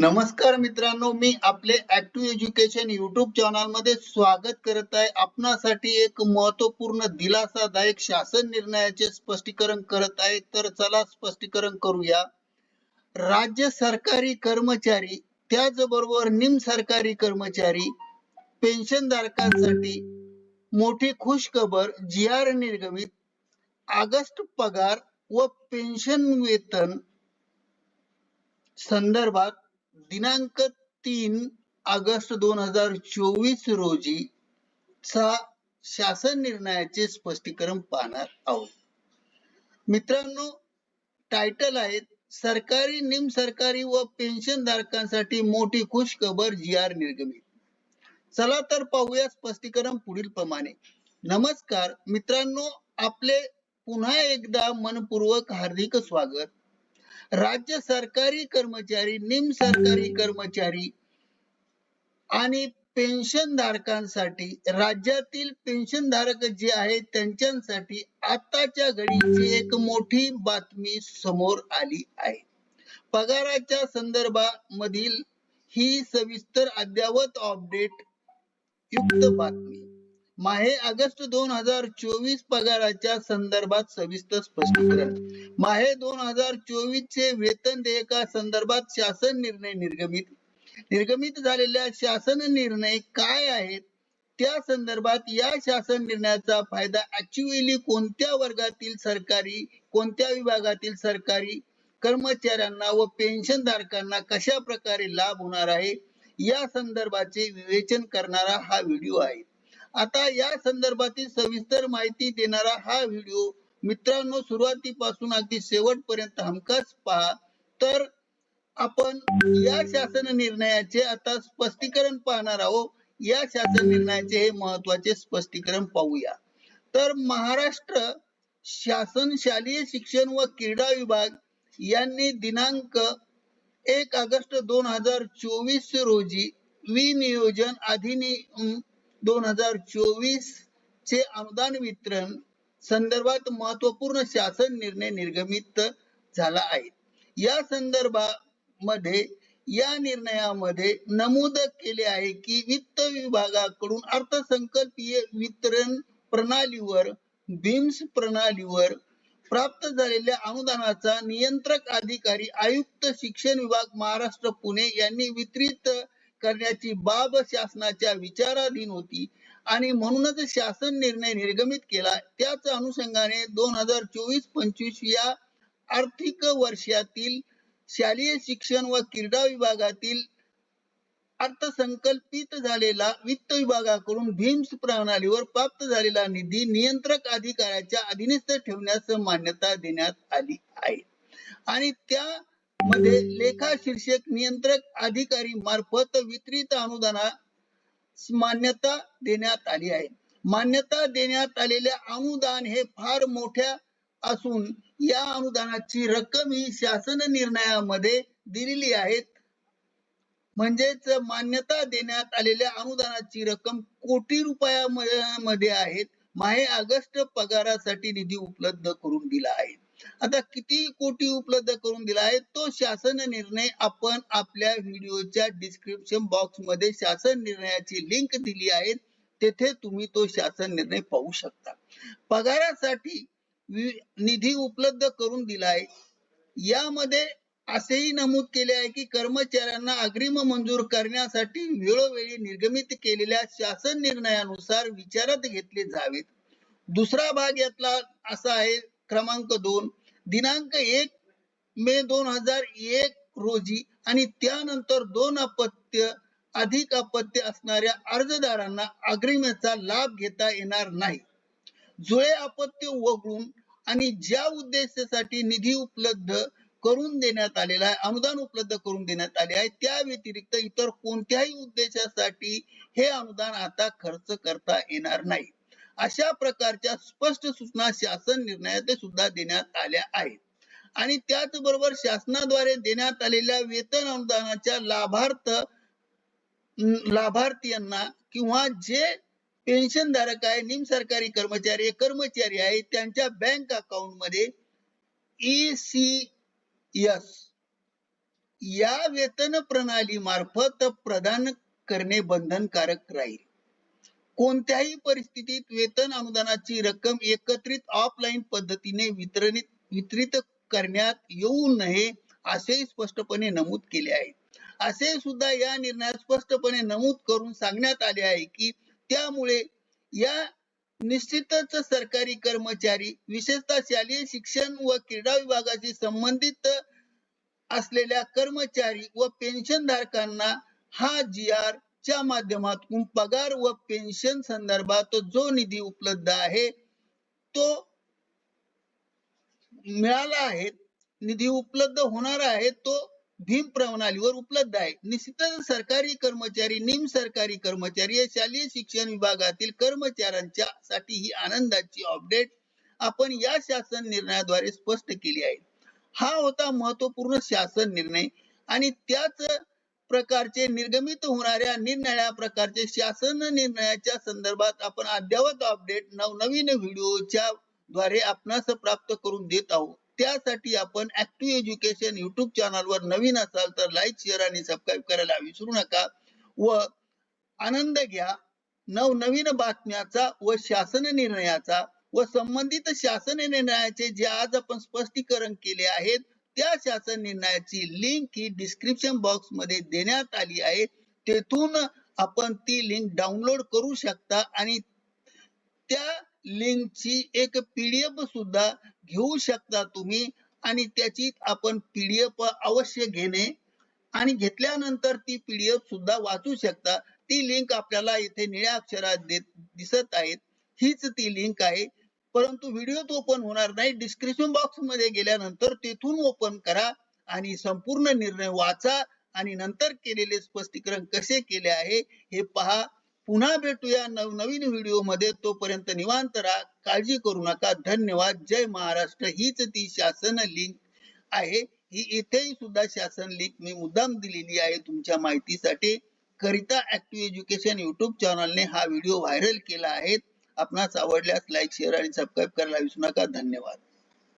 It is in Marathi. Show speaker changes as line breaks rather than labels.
नमस्कार मित्रांनो मी आपले ऍक्टिव्ह एज्युकेशन युट्यूब चॅनलमध्ये स्वागत करत आहे. आपणासाठी एक महत्त्वपूर्ण दिलासादायक शासन निर्णयाचे स्पष्टीकरण करत आहे. तर चला स्पष्टीकरण करूया. राज्य सरकारी कर्मचारी त्याचबरोबर निम सरकारी कर्मचारी पेन्शनधारकांसाठी मोठी खुशखबर जी आर निर्गमित ऑगस्ट पगार व पेन्शन वेतन संदर्भात दिनांक तीन ऑगस्ट दोन हजार चोवीस रोजी चा शासन निर्णयाचे स्पष्टीकरण पाहणार आहोत. मित्रांनो टायटल आहेत सरकारी निम सरकारी व पेन्शन धारकांसाठी मोठी खुशखबर जी आर निर्गमित. चला तर पाहूया स्पष्टीकरण पुढील प्रमाणे. नमस्कार मित्रांनो आपले पुन्हा एकदा मनपूर्वक हार्दिक स्वागत. राज्य सरकारी कर्मचारी निम सरकारी कर्मचारी आणि पेन्शन धारकांसाठी राज्यातील पेन्शन धारक जे आहेत त्यांच्यासाठी आताच्या घडीची एक मोठी बातमी समोर आली आहे. पगाराच्या संदर्भामधील ही सविस्तर अद्ययावत अपडेट युक्त बातमी. माहे ऑगस्ट दोन हजार चोवीस पगाराच्या संदर्भात सविस्तर स्पष्टीकरण. माहे दोन हजार चोवीस चे वेतन देयका संदर्भात शासन निर्णय निर्गमित. निर्गमित झालेल्या शासन निर्णय काय आहेत? त्या संदर्भात या शासन निर्णयाचा फायदा ऍक्च्युअली कोणत्या वर्गातील सरकारी कोणत्या विभागातील सरकारी कर्मचाऱ्यांना व पेन्शन धारकांना कशा प्रकारे लाभ होणार आहे? या संदर्भाचे विवेचन करणारा हा व्हिडिओ आहे. आता या संदर्भातील सविस्तर माहिती देणारा हा व्हिडिओ मित्रांनो सुरुवातीपासून अगदी शेवटपर्यंत हमखास पहा. तर आपण या शासन निर्णयाचे आता स्पष्टीकरण पाहणार आहोत. या शासन निर्णयाचे हे महत्त्वाचे स्पष्टीकरण पाहूया. तर महाराष्ट्र शासन शालेय शिक्षण व क्रीडा विभाग यांनी दिनांक एक ऑगस्ट दोन हजार चोवीस रोजी विनियोजन अधिनियम दोन हजार चोवीस चे अनुदान वितरण संदर्भात महत्त्वपूर्ण शासन निर्णय निर्गमित झाला आहे. या संदर्भामध्ये या निर्णयामध्ये नमूद केले आहे की वित्त विभागाकडून अर्थसंकल्पीय वितरण प्रणालीवर बिम्स प्रणालीवर प्राप्त झालेल्या अनुदानाचा नियंत्रक अधिकारी आयुक्त शिक्षण विभाग महाराष्ट्र पुणे यांनी वितरित करण्याची बाब शासनाच्या विचाराधीन होती. आणि म्हणूनच शासन निर्णय निर्गमित केला. त्याच अनुषंगाने दोन हजार चोवीस पंचवीस या आर्थिक वर्षातील शालेय शिक्षण व क्रीडा विभागातील अर्थसंकल्पित झालेला वित्त विभागाकडून भीम्स प्रणालीवर प्राप्त झालेला निधी नियंत्रक अधिकाऱ्याच्या अधीनस्थ ठेवण्यास मान्यता देण्यात आली आहे. आणि त्या मध्ये लेखा शीर्षक नियंत्रक अधिकारी मार्फत वितरित अनुदाना मान्यता देण्यात आली आहे. मान्यता देण्यात आलेले अनुदान हे फार मोठ्या असून या अनुदानाची रक्कम ही शासन निर्णयामध्ये दिलेली आहेत म्हणजेच मान्यता देण्यात आलेल्या अनुदानाची रक्कम कोटी रुपयामध्ये आहेत माहे ऑगस्ट पगारासाठी निधी उपलब्ध करून दिला आहे. आता किती कोटी उपलब्ध करून दिला आहे? तो शासन निर्णय आपण आपल्या व्हिडिओच्या डिस्क्रिप्शन बॉक्समध्ये शासन निर्णयाची लिंक दिली आहे. तेथे तुम्ही तो शासन निर्णय पाहू शकता. पगारासाठी निधी उपलब्ध करून दिला आहे. यामध्ये असेही नमूद केले आहे की कर्मचाऱ्यांना अग्रिम मंजूर करण्यासाठी वेळोवेळी निर्गमित केलेल्या शासन निर्णयानुसार विचारात घेतले जावेत. दुसरा भाग यातला असा आहे क्रमांक दोन. दिनांक एक मे दोन हजार एक रोजी आणि त्यानंतर दोन अपत्य अधिक अपत्य असणाऱ्या अर्जदारांना अग्रिमेचा लाभ घेता येणार नाही. जुळे अपत्य वगळून आणि ज्या उद्देशासाठी निधी उपलब्ध करून देण्यात आलेला आहे अनुदान उपलब्ध करून देण्यात आले आहे त्या व्यतिरिक्त इतर कोणत्याही उद्देशासाठी हे अनुदान आता खर्च करता येणार नाही. अशा प्रकारच्या स्पष्ट सूचना शासन निर्णयात सुद्धा देण्यात आल्या आहेत. आणि त्याचबरोबर शासनाद्वारे देण्यात आलेल्या वेतन अनुदानाच्या लाभार्थ लाभार्थीयांना किंवा जे पेन्शन धारक आहे निम सरकारी कर्मचारी कर्मचारी आहे त्यांच्या बँक अकाउंटमध्ये ई सी एस या वेतन प्रणाली मार्फत प्रदान करणे बंधनकारक राहील. कोणत्याही परिस्थितीत वेतन अनुदानाची रक्कम एकत्रित ऑफलाईन पद्धतीने वितरणित वितरित करण्यात येऊ नये असेही स्पष्टपणे नमूद केले आहे. असे सुद्धा या निर्णयात स्पष्टपणे नमूद करून सांगण्यात आले आहे की त्यामुळे या निश्चितच सरकारी कर्मचारी विशेषतः शालेय शिक्षण व क्रीडा विभागाशी संबंधित असलेल्या कर्मचारी व पेन्शन धारकांना हा जी आर च्या माध्यमातून पगार व पेन्शन संदर्भात जो निधी उपलब्ध आहे तो मिळाला आहे निधी उपलब्ध होणार आहे तो भीम प्रणालीवर उपलब्ध आहे. निश्चितच सरकारी कर्मचारी निम सरकारी कर्मचारी या शालेय शिक्षण विभागातील कर्मचाऱ्यांच्या साठी ही आनंदाची अपडेट आपण या शासन निर्णयाद्वारे स्पष्ट केली आहे. हा होता महत्त्वपूर्ण शासन निर्णय आणि त्याच प्रकारचे निर्गमित होणाऱ्या निरनिळ्या प्रकारचे शासन निर्णयाच्या संदर्भात आपण अद्ययावत अपडेट नवनवीन व्हिडिओच्या द्वारे आपणास प्राप्त करून देत आहोत. त्यासाठी आपण ऍक्टिव्ह एज्युकेशन युट्यूब चॅनलवर नवीन असाल तर लाईक शेअर आणि सबस्क्राईब करायला विसरू नका व आनंद घ्या. नवनवीन बातम्याचा व शासन निर्णयाचा व संबंधित शासन निर्णयाचे जे आज आपण स्पष्टीकरण केले आहेत त्या शासन निर्णयाची लिंक ही डिस्क्रिप्शन बॉक्समध्ये देण्यात आली आहे. तेथून आपण ती लिंक डाउनलोड करू शकता आणि त्या लिंकची एक पीडीएफ सुद्धा घेऊ शकता तुम्ही आणि त्याची आपण पीडीएफ अवश्य घेणे आणि घेतल्यानंतर ती पीडीएफ सुद्धा वाचू शकता. ती लिंक आपल्याला इथे निळ्या अक्षरात दिसत आहेत. हीच ती लिंक आहे. परंतु व्हिडिओत ओपन होणार नाही. डिस्क्रिप्शन बॉक्समध्ये गेल्यानंतर तेथून ओपन करा आणि संपूर्ण निर्णय वाचा आणि नंतर केलेले स्पष्टीकरण कसे केले आहे हे पहा. पुन्हा भेटूया नवनवीन व्हिडिओमध्ये. तोपर्यंत निवांत राहा. काळजी करू नका. धन्यवाद. जय महाराष्ट्र. हीच ती शासन लिंक आहे. ही इथेही सुद्धा शासन लिंक मी मुद्दाम दिलेली आहे तुमच्या माहितीसाठी. करिता ऍक्टिव्ह एज्युकेशन युट्यूब चॅनलने हा व्हिडिओ व्हायरल केला आहे. आपणास आवडल्यास लाईक शेअर आणि सबस्क्राईब करायला विसरू नका. धन्यवाद.